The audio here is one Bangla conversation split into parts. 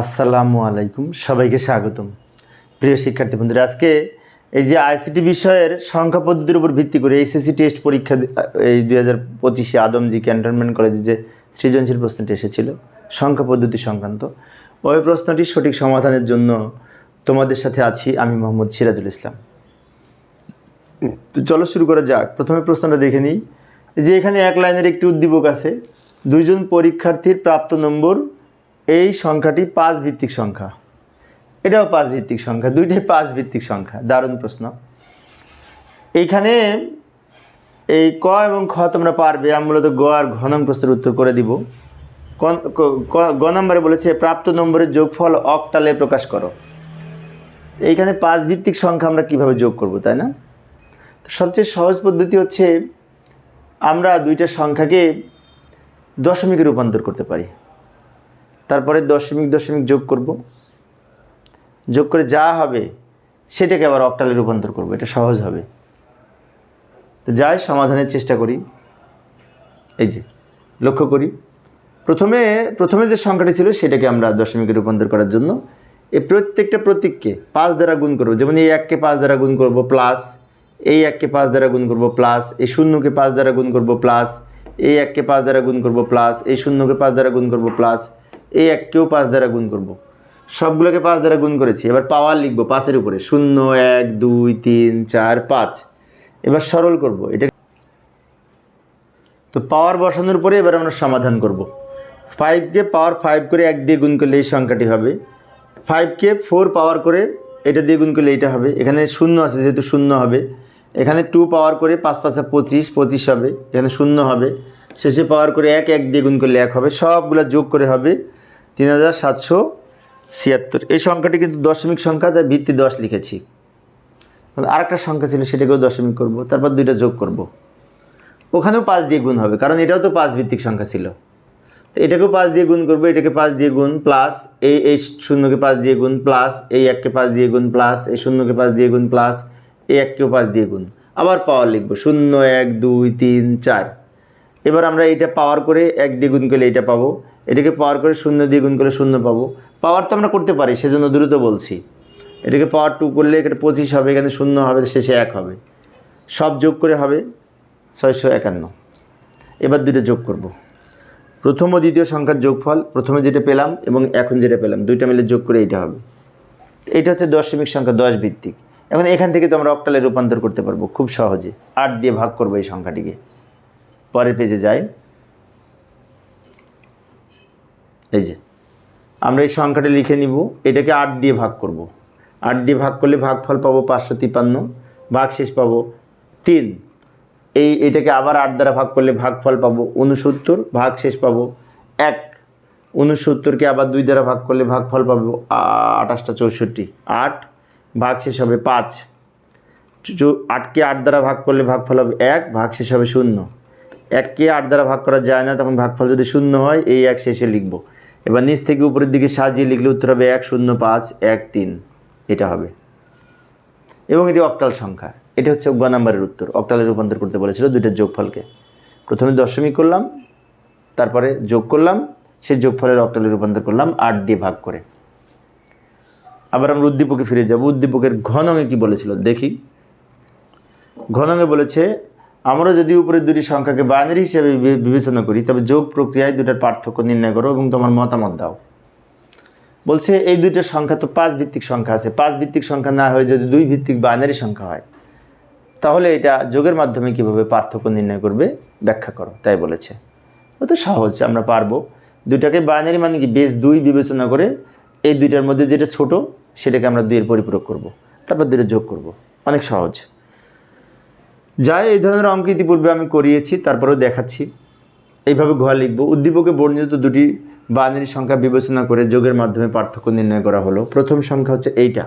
আসসালামু আলাইকুম, সবাইকে স্বাগতম। প্রিয় শিক্ষার্থী বন্ধুরা, আজকে এই যে আইসিটি বিষয়ের সংখ্যা পদ্ধতির উপর ভিত্তি করে এইচএসসি টেস্ট পরীক্ষা এই দুই হাজার পঁচিশে আদমজি ক্যান্টনমেন্ট কলেজে যে সৃজনশীল প্রশ্নটি এসেছিল, সংখ্যা পদ্ধতি সংক্রান্ত, ওই প্রশ্নটির সঠিক সমাধানের জন্য তোমাদের সাথে আছি আমি মোহাম্মদ সিরাজুল ইসলাম। তো চলো শুরু করা যাক। প্রথমে প্রশ্নটা দেখে নিই। যে এখানে এক লাইনের একটি উদ্দীপক আছে, দুইজন পরীক্ষার্থীর প্রাপ্ত নম্বর এই সংখ্যাটি পাঁচ ভিত্তিক সংখ্যা। এটাও পাঁচ ভিত্তিক সংখ্যা, দুইটাই পাঁচ ভিত্তিক সংখ্যা। দারুণ প্রশ্ন। এইখানে এই ক এবং খ তোমরা পারবে, আমি মূলত গ আর ঘ নং প্রশ্নের উত্তর করে দিব। গ নম্বরে বলেছে, প্রাপ্ত নম্বরের যোগফল অকটালে প্রকাশ করো। এইখানে পাঁচ ভিত্তিক সংখ্যা আমরা কীভাবে যোগ করব, তাই না? তো সবচেয়ে সহজ পদ্ধতি হচ্ছে, আমরা দুইটা সংখ্যাকে দশমিকে রূপান্তর করতে পারি। তারপরে দশমিক দশমিক যোগ করব। যোগ করে যা হবে, সেটাকে আবার অক্টালে রূপান্তর করব, এটা সহজ হবে। তো যাই, সমাধানের চেষ্টা করি। এই যে, লক্ষ্য করি। প্রথমে প্রথমে যে সংখ্যাটি ছিল, সেটাকে আমরা দশমিকে রূপান্তর করার জন্য এই প্রত্যেকটা প্রতীককে পাঁচ দ্বারা গুণ করব। যেমন এই এককে পাঁচ দ্বারা গুণ করব প্লাস, এই এককে পাঁচ দ্বারা গুণ করব প্লাস, এই শূন্যকে পাঁচ দ্বারা গুণ করব প্লাস, এই এককে পাঁচ দ্বারা গুণ করব প্লাস, এই শূন্যকে পাঁচ দ্বারা গুণ করব প্লাস এই এককেও পাঁচ দ্বারা গুণ করব। সবগুলোকে পাঁচ দ্বারা গুণ করেছি। এবার পাওয়ার লিখব পাঁচের উপরে। শূন্য, এক, দুই, তিন, চার, পাঁচ। এবার সরল করব। এটা তো পাওয়ার বসানোর পরে এবার আমরা সমাধান করব। ফাইভকে পাওয়ার ফাইভ করে এক দিয়ে গুণ করলে এই সংখ্যাটি হবে। ফাইভকে ফোর পাওয়ার করে এটা দিয়ে গুণ করলে এটা হবে। এখানে শূন্য আছে, যেহেতু শূন্য হবে। এখানে টু পাওয়ার করে পাঁচ পাঁচে পঁচিশ পঁচিশ হবে। এখানে শূন্য হবে। শেষে পাওয়ার করে এক এক দিয়ে গুণ করলে এক হবে। সবগুলো যোগ করে হবে। তিন হাজার সাতশো ছিয়াত্তর। এই সংখ্যাটি কিন্তু দশমিক সংখ্যা যা ভিত্তি দশ লিখেছি। আরেকটা সংখ্যা ছিল, সেটাকেও দশমিক করব, তারপর দুইটা যোগ করব। ওখানেও পাঁচ দিয়ে গুণ হবে, কারণ এটাও তো পাঁচ ভিত্তিক সংখ্যা ছিল। তো এটাকেও পাঁচ দিয়ে গুণ করব, এটাকে পাঁচ দিয়ে গুণ প্লাস এই এই শূন্যকে পাঁচ দিয়ে গুণ প্লাস, এই এককে পাঁচ দিয়ে গুণ প্লাস, এই শূন্যকে পাঁচ দিয়ে গুণ প্লাস, এই এককেও পাঁচ দিয়ে গুণ। আবার পাওয়ার লিখব, শূন্য, এক, দুই, তিন, চার। এবার আমরা এইটা পাওয়ার করে এক দিয়ে গুণ করলে এইটা পাবো। এটাকে পাওয়ার করে শূন্য দিয়ে গুণ করলে শূন্য পাবো। পাওয়ার তো আমরা করতে পারি, সেজন্য দ্রুত বলছি। এটাকে পাওয়ার টু করলে এখানে পঁচিশ হবে, এখানে শূন্য হবে, শেষে এক হবে। সব যোগ করে হবে ছয়শো একান্ন। এবার দুটো যোগ করব। প্রথম ও দ্বিতীয় সংখ্যার যোগফল, প্রথমে যেটা পেলাম এবং এখন যেটা পেলাম, দুইটা মিলে যোগ করে এটা হবে। এটা হচ্ছে দশমিক সংখ্যা দশ ভিত্তিক। এখন এখান থেকে তো আমরা অক্টালে রূপান্তর করতে পারব খুব সহজে। আট দিয়ে ভাগ করব এই সংখ্যাটিকে। পরের পেজে যাই। এই যে, আমরা এই সংখ্যাটা লিখে নিব, এটাকে আট দিয়ে ভাগ করব। আট দিয়ে ভাগ করলে ভাগফল পাবো পাঁচশো তিপ্পান্ন ভাগ শেষ পাবো তিন। এই এটাকে আবার আট দ্বারা ভাগ করলে ভাগফল পাবো উনসত্তর ভাগ শেষ পাবো এক। উনসত্তরকে আবার দুই দ্বারা ভাগ করলে ভাগফল পাবো আঠাশটা চৌষট্টি। আট ভাগ শেষ হবে পাঁচ। আটকে আট দ্বারা ভাগ করলে ভাগফল হবে এক ভাগ শেষ হবে শূন্য। এককে আট দ্বারা ভাগ করা যায় না, তখন ভাগফল যদি শূন্য হয়, এই এক শেষে লিখব। এবার নিচ থেকে উপরের দিকে সাজিয়ে লিখলে উত্তর হবে এক শূন্য পাঁচ এক তিন। এটা হবে। এবং এটি অক্টাল সংখ্যা। এটা হচ্ছে গ নাম্বারের উত্তর। অক্টালে রূপান্তর করতে বলেছিল দুইটা যোগফলকে। প্রথমে দশমিক করলাম, তারপরে যোগ করলাম, সেই যোগফলের অক্টালে রূপান্তর করলাম আট দিয়ে ভাগ করে। আবার আমরা উদ্দীপকে ফিরে যাব। উদ্দীপকের ঘনঙে কি বলেছিল? দেখি। ঘনঙে বলেছে আমরা যদি উপরের দুটি সংখ্যাকে বাইনারি হিসেবে বিবেচনা করি, তবে যোগ প্রক্রিয়ায় দুটার পার্থক্য নির্ণয় করো এবং তোমার মতামত দাও। বলছে, এই দুইটা সংখ্যা তো পাঁচ ভিত্তিক সংখ্যা আছে। পাঁচ ভিত্তিক সংখ্যা না হয়ে যদি দুই ভিত্তিক বাইনারি সংখ্যা হয়, তাহলে এটা যোগের মাধ্যমে কীভাবে পার্থক্য নির্ণয় করবে ব্যাখ্যা করো, তাই বলেছে। ও তো সহজ, আমরা পারব। দুইটাকে বাইনারি মানে কি? বেশ দুই বিবেচনা করে এই দুইটার মধ্যে যেটা ছোট, সেটাকে আমরা দুইয়ের পরিপূরক করব। তারপর দুইটা যোগ করব। অনেক সহজ। যাই এই ধরনের অঙ্ক ইতিপূর্বে আমি করিয়েছি, তারপরেও দেখাচ্ছি। এইভাবে ঘর লিখব। উদ্দীপকে বর্ণিত দুটি বাইনারি সংখ্যা বিবেচনা করে যোগের মাধ্যমে পার্থক্য নির্ণয় করা হলো। প্রথম সংখ্যা হচ্ছে এইটা,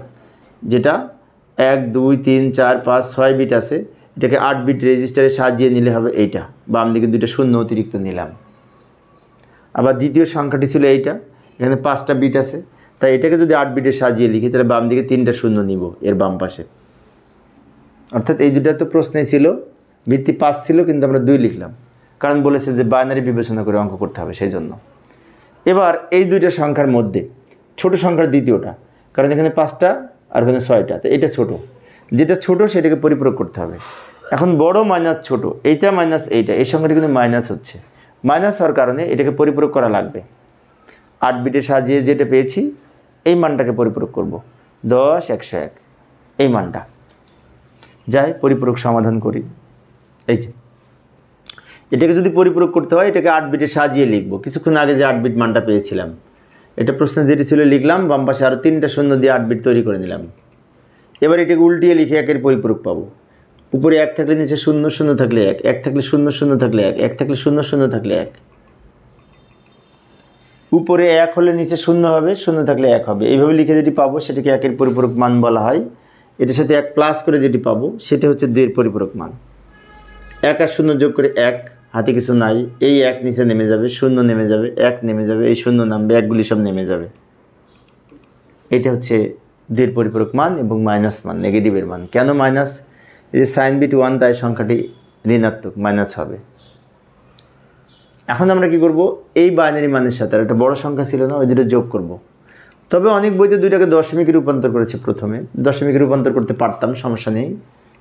যেটা এক, দুই, তিন, চার, পাঁচ, ছয় বিট আছে। এটাকে আট বিট রেজিস্টারে সাজিয়ে নিলে হবে এইটা। বাম দিকে দুইটা শূন্য অতিরিক্ত নিলাম। আবার দ্বিতীয় সংখ্যাটি ছিল এইটা, এখানে পাঁচটা বিট আছে। তাই এটাকে যদি আট বিটে সাজিয়ে লিখি, তাহলে বাম দিকে তিনটা শূন্য নিব এর বাম পাশে। অর্থাৎ এই দুটা তো প্রশ্নে ছিল। ভিত্তি পাঁচ ছিল, কিন্তু আমরা দুই লিখলাম। কারণ বলেছে যে বাইনারি বিবেচনা করে অঙ্ক করতে হবে, সেই জন্য। এবার এই দুইটা সংখ্যার মধ্যে, ছোট সংখ্যার দ্বিতীয়টা, কারণ এখানে পাঁচটা আর ওখানে ছয়টা, তো এটা ছোট। যেটা ছোট, সেটাকে পরিপূরক করতে হবে। এখন বড় মাইনাস ছোট, এইটা মাইনাস এইটা, এই সংখ্যাটা কিন্তু মাইনাস হচ্ছে। মাইনাস হওয়ার কারণে এটাকে পরিপূরক করা লাগবে। আট বিটে সাজিয়ে যেটা পেয়েছি, এই মানটাকে পরিপূরক করব। দশ, একশো এক, এই মানটা। যাই পরিপূরক সমাধান করি। এই যে। এটাকে যদি পরিপূরক করতে হয়, এটাকে আট বিটে সাজিয়ে লিখব। কিছুক্ষণ আগে যে আট বিট মানটা পেয়েছিলাম। এটা প্রশ্নে যেটি ছিল, লিখলাম, বাম পাশে আরও তিনটা শূন্য দিয়ে আট বিট তৈরি করে নিলাম। এবার এটাকে উল্টিয়ে লিখে একের পরিপূরক পাবো। উপরে এক থাকলে নিচে শূন্য শূন্য থাকলে এক। এক থাকলে শূন্য শূন্য থাকলে এক। এক থাকলে শূন্য শূন্য থাকলে এক। উপরে এক হলে নিচে শূন্য হবে, শূন্য থাকলে এক হবে। এইভাবে লিখে যেটি পাবো, সেটাকে একের পরিপূরক মান বলা হয়। এটার সাথে এক প্লাস করে যেটি পাবো, সেটা হচ্ছে দুইয়ের পরিপূরক মান। এক আর শূন্য যোগ করে এক, হাতে কিছু নাই, এই এক নিচে নেমে যাবে, শূন্য নেমে যাবে, এক নেমে যাবে, এই শূন্য নামবে, একগুলি সব নেমে যাবে। এটা হচ্ছে দুইয়ের পরিপূরক মান এবং মাইনাস মান নেগেটিভের মান। কেন মাইনাস এই যে সাইন বিট ওয়ান তাই সংখ্যাটি ঋণাত্মক মাইনাস হবে। এখন আমরা কি করব? এই বাইনারি মানের সাথে, আর একটা বড় সংখ্যা ছিল না, ওই দুটো যোগ করব। তবে অনেক বইতে দুইটাকে দশমিকে রূপান্তর করেছে প্রথমে। দশমিকে রূপান্তর করতে পারতাম, সমস্যা নেই।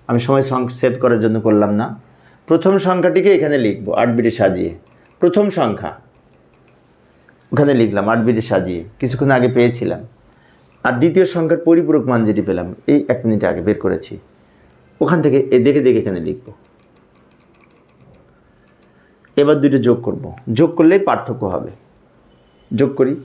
আমি সময় সেভ করার জন্য করলাম না। প্রথম সংখ্যাটিকে এখানে লিখব আট বিটে সাজিয়ে। প্রথম সংখ্যা। ওখানে লিখলাম আট বিটে সাজিয়ে। কিছুক্ষণ আগে পেয়েছিলাম। আর দ্বিতীয় সংখ্যার পরিপূরক মান যেটি পেলাম, এই এক মিনিট আগে বের করেছি। ওখান থেকে এ, দেখে দেখে এখানে লিখব। এবার দুইটা যোগ করব। যোগ করলেই পার্থক্য হবে। যোগ করি।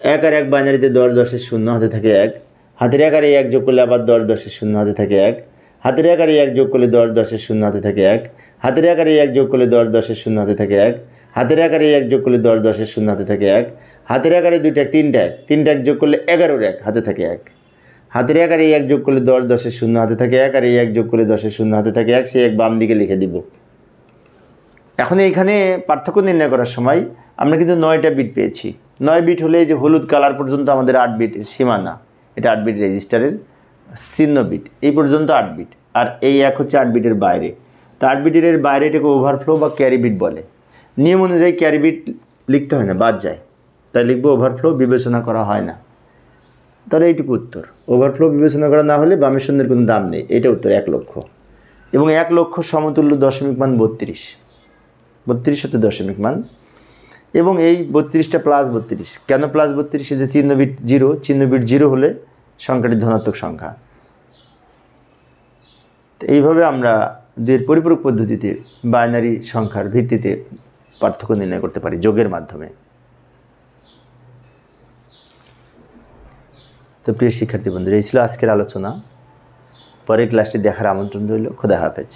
এক আর এক বাইনারিতে দশ দশের শূন্য, হাতে থাকে এক। হাতের এক এক যোগ করলে আবার দশ দশের শূন্য, হাতে থাকে এক। হাতের এক আর এক যোগ করলে দশ দশের শূন্য, হাতে থাকে এক। হাতের এক আর এক যোগ করলে দশ দশের শূন্য, হাতে থাকে এক। হাতের এক আর এক যোগ করলে দশ দশের শূন্য, হাতে থাকে এক। হাতের এক আর দুইটা এক তিনটা এক। তিনটা এক যোগ করলে এগারোর এক, হাতে থাকে এক। হাতের এক আর এক যোগ করলে দশ দশের শূন্য, হাতে থাকে এক। আর এক যোগ করলে দশের শূন্য, হাতে থাকে এক। সেই এক বাম দিকে লিখে দিব। এখন এইখানে পার্থক্য নির্ণয় করার সময় আমরা কিন্তু নয়টা বিট পেয়েছি। নয় বিট হলে যে হলুদ কালার পর্যন্ত আমাদের আট বিট সীমানা, এটা আট বিট রেজিস্টারের চিহ্ন বিট। এই পর্যন্ত আট বিট। আর এই এক হচ্ছে আট বিটের বাইরে। তো আট বিটের বাইরে এটাকে ওভারফ্লো বা ক্যারি বিট বলে। নিয়ম অনুযায়ী ক্যারি বিট লিখতে হয় না, বাদ যায়। তাই লিখব ওভারফ্লো বিবেচনা করা হয় না। তাহলে এইটুকু উত্তর। ওভারফ্লো বিবেচনা করা না হলে বামের শূন্যের কোনো দাম নেই। এটা উত্তর, এক লক্ষ। এবং এক লক্ষ সমতুল্য দশমিক মান বত্রিশ। বত্রিশ হচ্ছে দশমিক মান। এবং এই বত্রিশটা প্লাস বত্রিশ। কেন প্লাস বত্রিশ? যে চিহ্ন বিট জিরো চিহ্ন বিট জিরো হলে সংখ্যাটি ধনাত্মক সংখ্যা। এইভাবে আমরা দুইয়ের পরিপূরক পদ্ধতিতে বাইনারি সংখ্যার ভিত্তিতে পার্থক্য নির্ণয় করতে পারি যোগের মাধ্যমে। তো প্রিয় শিক্ষার্থী বন্ধুরা, এই ছিল আজকের আলোচনা। পরের ক্লাসটি দেখার আমন্ত্রণ রইল। খোদা হাফেজ।